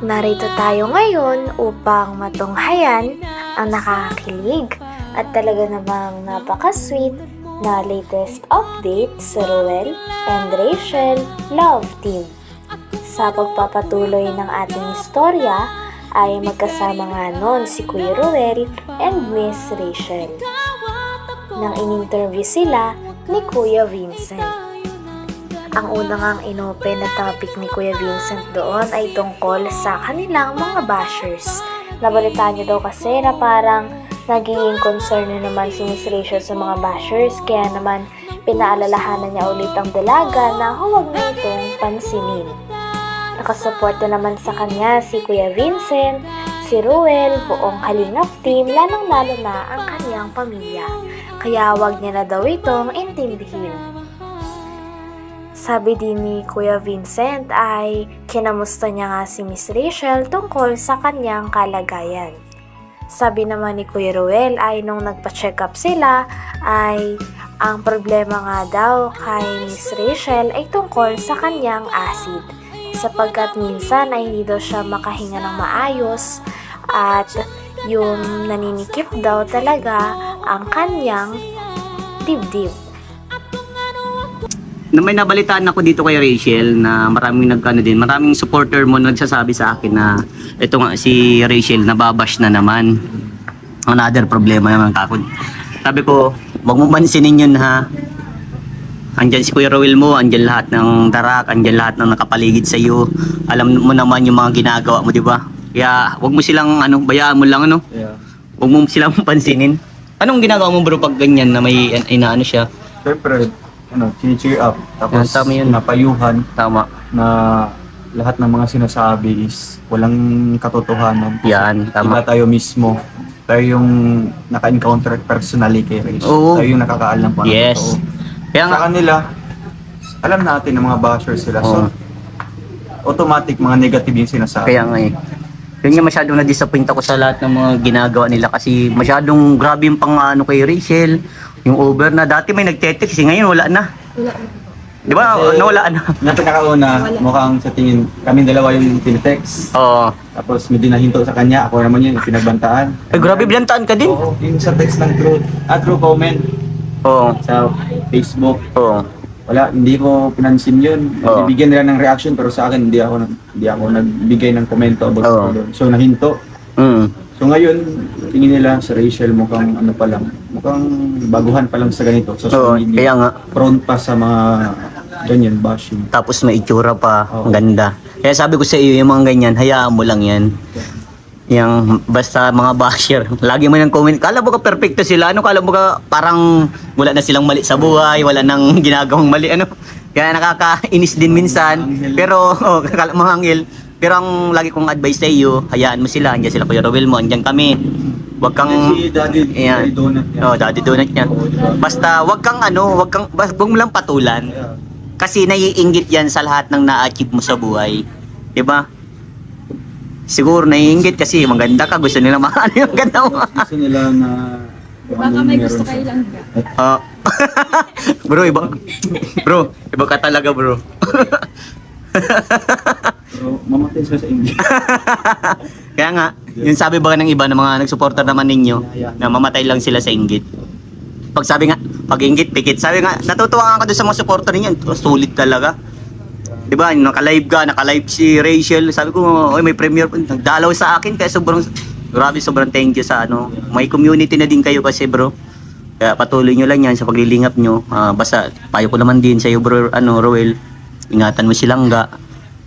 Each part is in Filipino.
Narito tayo ngayon upang matunghayan ang nakakakilig at talaga namang napaka-sweet na latest update sa Ruel and Rachel Love Team. Sa pagpapatuloy ng ating istorya ay magkasama nga noon si Kuya Ruel and Miss Rachel nang in-interview sila ni Kuya Vincent. Ang unang ang inopen na topic ni Kuya Vincent doon ay tungkol sa kanilang mga bashers. Nabalita niyo daw kasi na parang nagiging concern na naman si Miss Rachel sa mga bashers kaya naman pinaalalahanan niya ulit ang dalaga na huwag na itong pansinin. Nakasuporta naman sa kanya si Kuya Vincent, si Ruel, buong Kalingap team, lalong-lalo na ang kanyang pamilya. Kaya wag niya na daw itong intindihin. Sabi din ni Kuya Vincent ay kinamusta niya nga si Miss Rachel tungkol sa kanyang kalagayan. Sabi naman ni Kuya Ruel ay nung nagpa-check up sila ay ang problema nga daw kay Miss Rachel ay tungkol sa kanyang acid sapagkat minsan ay hindi daw siya makahinga ng maayos at yung naninikip daw talaga ang kanyang dibdib. Na may nabalitaan ako dito kay Rachel na maraming nagkano din, maraming supporter mo nagsasabi sa akin na ito nga si Rachel nababash na naman. Another problema naman kako. Sabi ko, wag mo pansinin yun ha. Andyan si Kuya Rowell mo, andyan lahat ng darak, andyan lahat ng nakapaligid sa iyo. Alam mo naman yung mga ginagawa mo, di ba? Kaya wag mo silang ano, bayaan mo lang ano. Yeah. Wag mo silang pansinin. Anong ginagawa mo bro pag ganyan na may inaano siya? Siyempre, ano, cheer up. Tapos, Yan, tama yun. napayuhan Tama. na lahat ng mga sinasabi is walang katotohanan. Yan, tama. Iba tayo mismo. Tayo yung naka-encounter personally kay Rachel. Oo. Tayo yung nakakaalam pa ng Yes. totoo. Kaya nga, Sa kanila, alam natin ng mga bashers sila. Oo. So, automatic mga negative yung sinasabi. Kaya nga eh. Yun nga masyadong na-disappoint ako sa lahat ng mga ginagawa nila kasi masyadong grabe yung pang ano kay Rachel. Yung over na dati may nagte-text eh, ngayon wala na. Di ba? Kasi- Nawala na. Na pinakauna, mukhang sa tingin, kami dalawa yung tinetext. Oo. Tapos may dinahinto sa kanya, ako naman yun, yung pinagbantaan. Ay, grabe bilantaan ka din. Oo, yung sa text ng true, ah, true comment Oo. sa Facebook. Oo. Wala, hindi ko pinansin yun. Oo. Bibigyan nila ng reaction pero sa akin hindi ako nag- hindi ako nagbigay ng komento about Oo. doon. So nahinto. Mm. So ngayon, tingin nila sa Rachel mukhang ano pa lang, mukhang baguhan pa lang sa ganito. Oo. So media. Kaya nga. Prone pa sa mga ganyan bashing. Tapos may itsura pa. Oo. Ang ganda. Kaya sabi ko sa iyo, yung mga ganyan, hayaan mo lang yan. Yang basta mga basher, lagi mo nang comment. Kala mo ka perfecto sila, ano? Kala mo ka parang wala na silang mali sa buhay, wala nang ginagawang mali, ano? Kaya nakakainis din minsan. Pero, oh, kala mo hangil. Pero ang lagi kong advice sa iyo, hayaan mo sila. Andiyan sila Kuya Rowel mo, andiyan kami. Huwag kang... si Daddy, Ayan. Daddy Donut yan. Oh, daddy donut. Oo, diba? Basta wag kang ano, wag kang bas- wag mo lang patulan. Yeah. Kasi naiinggit 'yan sa lahat ng na-achieve mo sa buhay. 'Di ba? Siguro naiinggit kasi maganda ka, gusto nila maano yung ganda mo. Gusto nila na Baka may gusto kayo lang. Ah. bro, iba. Bro, iba ka talaga, bro. Pero mamatay sila sa English. Kaya nga, yung sabi ba ng iba ng mga nagsuporta naman ninyo na mamatay lang sila sa inggit. Pag sabi nga, pag inggit, pikit. Sabi nga, natutuwa nga ako doon sa mga supporter ninyo. Sulit talaga. Di ba? Naka-live ka, naka-live si Rachel. Sabi ko, oy may premiere. Nagdalaw sa akin kaya sobrang, grabe sobrang thank you sa ano. May community na din kayo kasi bro. Kaya patuloy nyo lang yan sa paglilingap nyo. Ah, basta, payo ko naman din sa iyo bro, ano, Roel. Ingatan mo silang ga.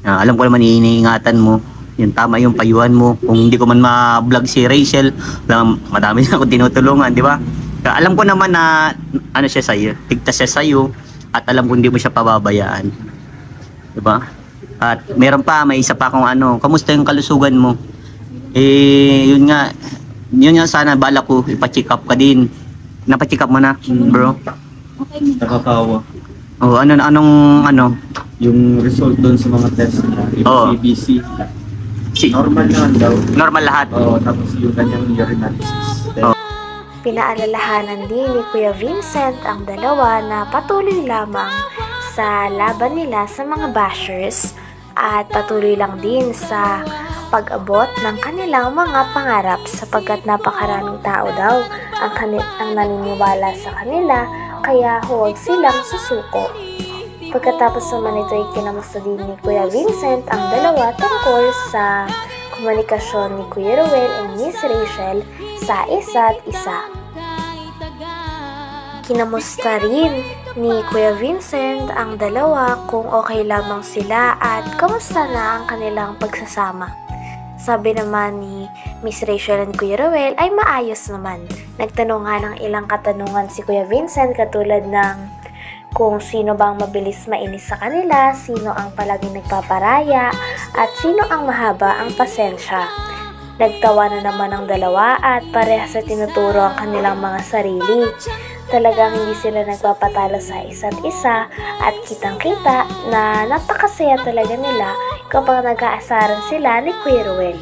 Ah, alam ko naman iniingatan mo. Yung tama yung payuhan mo. Kung hindi ko man ma-vlog si Rachel, alam, madami na ako tinutulungan, di ba? Alam ko naman na ano siya sa'yo, tigtas siya sa'yo, at alam ko hindi mo siya pababayaan. Di ba? At meron pa, may isa pa akong ano, kamusta yung kalusugan mo? Eh, yun nga, yun nga sana bala ko, ipa-check up ka din. Napa-check up mo na, bro? Okay. Nakakawa. O, ano, anong, ano, Yung result doon sa mga test niya, yung Oo. CBC, si, normal naman daw. normal lahat. Oo, tapos yung kanyang urinalysis. Oo. Pinaalalahanan din ni Kuya Vincent ang dalawa na patuloy lamang sa laban nila sa mga bashers at patuloy lang din sa pag-abot ng kanilang mga pangarap sapagkat napakaraming tao daw ang, kani- ang naniniwala sa kanila kaya huwag silang susuko. Pagkatapos naman ito ay kinamusta ni Kuya Vincent ang dalawa tungkol sa komunikasyon ni Kuya Ruel and Miss Rachel sa isa't isa. Kinamusta rin ni Kuya Vincent ang dalawa kung okay lamang sila at kamusta na ang kanilang pagsasama. Sabi naman ni Miss Rachel and Kuya Ruel ay maayos naman. Nagtanong nga ng ilang katanungan si Kuya Vincent katulad ng kung sino bang mabilis mainis sa kanila, sino ang palaging nagpaparaya, at sino ang mahaba ang pasensya. Nagtawa na naman ang dalawa at parehas sa tinuturo ang kanilang mga sarili. Talagang hindi sila nagpapatalo sa isa't isa at kitang-kita na napakasaya talaga nila kapag nag-aasaran sila ni Ruel.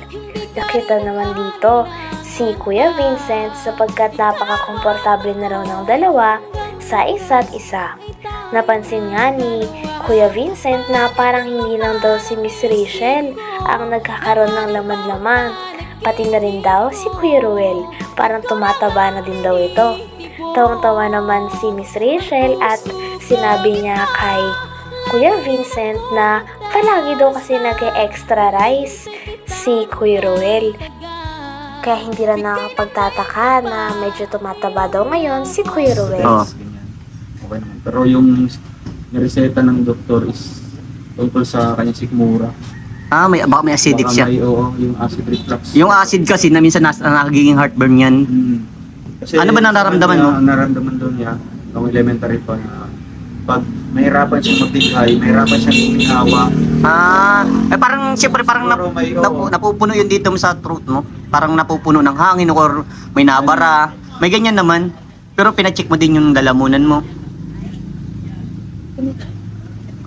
Nakita naman dito si Kuya Vincent sapagkat napaka-komportable na raw ng dalawa sa isa't isa. Napansin nga ni Kuya Vincent na parang hindi lang daw si Miss Rachel ang nagkakaroon ng laman-laman. Pati na rin daw si Kuya Ruel, parang tumataba na din daw ito. Tawang-tawa naman si Miss Rachel at sinabi niya kay Kuya Vincent na palagi daw kasi nag-extra rice si Kuya Ruel. Kaya hindi rin nakakapagtataka na medyo tumataba daw ngayon si Kuya Ruel. Oo. Ganyan. Okay naman. Pero yung nireseta ng doktor is tungkol sa kanyang sikmura. Ah, may, baka may acidic Baka siya. may, oo, yung acid reflux. Yung acid kasi na minsan nas, nagiging heartburn yan. Mm. Kasi Ano ba nararamdaman mo? Nararamdaman daw niya, nung elementary pa na pag mahirapan siya magdighay, mahirapan siya umihawa. Ah, eh parang siyempre parang nap, Siguro may, oo. napu- napupuno yun dito sa throat mo. Parang napupuno ng hangin or may nabara. May ganyan naman. Pero pinacheck mo din yung dalamunan mo.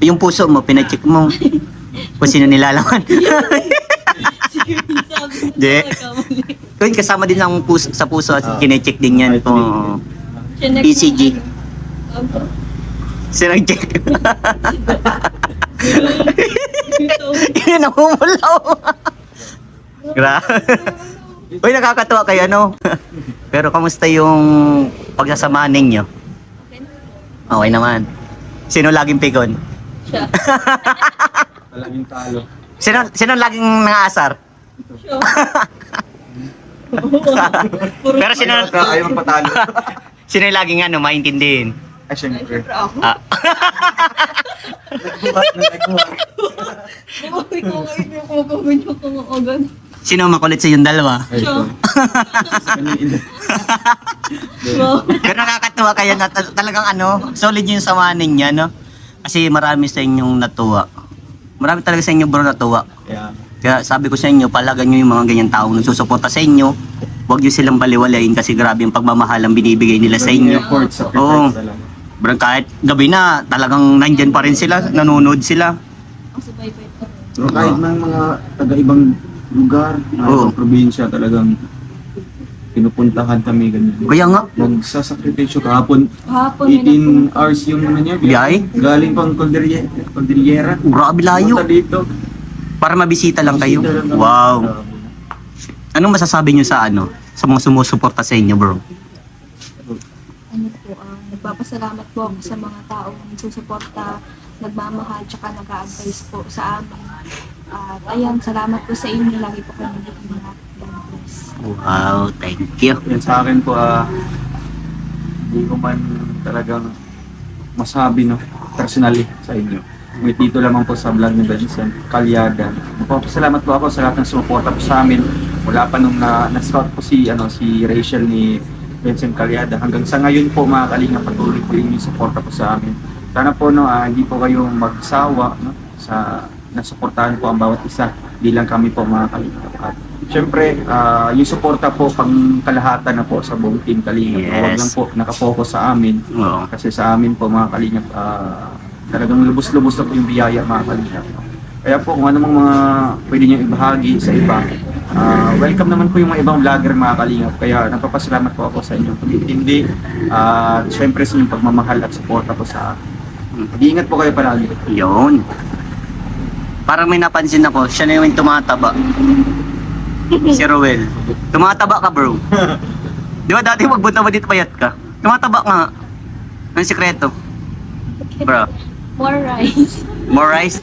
Yung puso mo, pinacheck mo. Kung sino nilalaman. Di. Kung kasama din ang puso, sa puso at Ah. kinecheck din yan. Ito Oo. din. ECG. Sino check? Yun, namumulaw. Grabe. Uy, nakakatuwa kayo, ano? Pero kamusta yung pagsasamahan ninyo? Okay naman. Sino laging pikon? Talagang talo. Sino, sino laging nangaasar? Pero sino, Ayaw, ayaw patalo. sino yung laging ano, maintindihin? Ay, syempre. Ah, Nagbuhat na nagbuhat. sino ang makulit sa yung dalawa? Ay. Kaniin. Pero nakakatuwa kayo na tal- talagang ano, solid yung samahan ninyo, no? Kasi marami sa inyong natuwa. Marami talaga sa inyo bro natuwa. Kaya, Kaya sabi ko sa inyo, palagan nyo yung mga ganyan taong nagsusuporta sa inyo. Huwag nyo silang baliwalain kasi grabe yung pagmamahal ang binibigay nila sa inyo. effort, sacrifice Oo. talaga. Bro, kahit gabi na, talagang nandyan pa rin sila, nanonood sila. Pero kahit ng mga taga-ibang lugar, na Oo. ibang probinsya, talagang pinupuntahan kami ganyan. Kaya nga, Magsasakripisyo kahapon, Hapon 18 hours yung ano niya. Biyay? Galing pang Cordillera. Cordillera. grabe layo. Punta dito. Para mabisita lang kayo. Bisita lang kami. Wow. Anong masasabi nyo sa ano? Sa mga sumusuporta sa inyo, bro? Po, nagpapasalamat po ako sa mga taong nagsusuporta, nagmamahal, tsaka nag-a-advise po sa amin. At ayan, salamat po sa inyo. Lagi po kayo nag-iingat. God bless. Wow, thank you. Yan sa akin po, ah, hindi ko man talagang masabi no, personally sa inyo. Ngunit dito lamang po sa vlog ni Vincent Calyada. Magpapasalamat po ako sa lahat ng sumuporta po sa amin. Wala pa nung na, na-scout po si, ano, si Rachel ni Vincent Calyada. Hanggang sa ngayon po mga kalinga patuloy po yung suporta po sa amin. Sana po no, ah, hindi po kayo magsawa no, sa nasuportahan po ang bawat isa bilang kami po mga kalinga. At syempre, ah, yung suporta po pang kalahatan na po sa buong team kalinga. Huwag Yes. lang po nakafocus sa amin. Oo. Kasi sa amin po mga kalingap, ah, talagang lubos-lubos na po yung biyaya mga kalingap. Kaya po kung anong mga pwede nyo ibahagi sa iba, ah, welcome naman po yung mga ibang vlogger mga kalingap. Kaya nagpapasalamat po ako sa inyong pag-intindi at syempre sa inyong pagmamahal at suporta po sa akin. Mag-iingat po kayo palagi. Yun. parang may napansin ako, siya na yung tumataba. si Roel. Tumataba ka, bro. Di ba dati magbunta mo dito payat ka? Tumataba nga. Ang sikreto. Bro, More rice. more rice?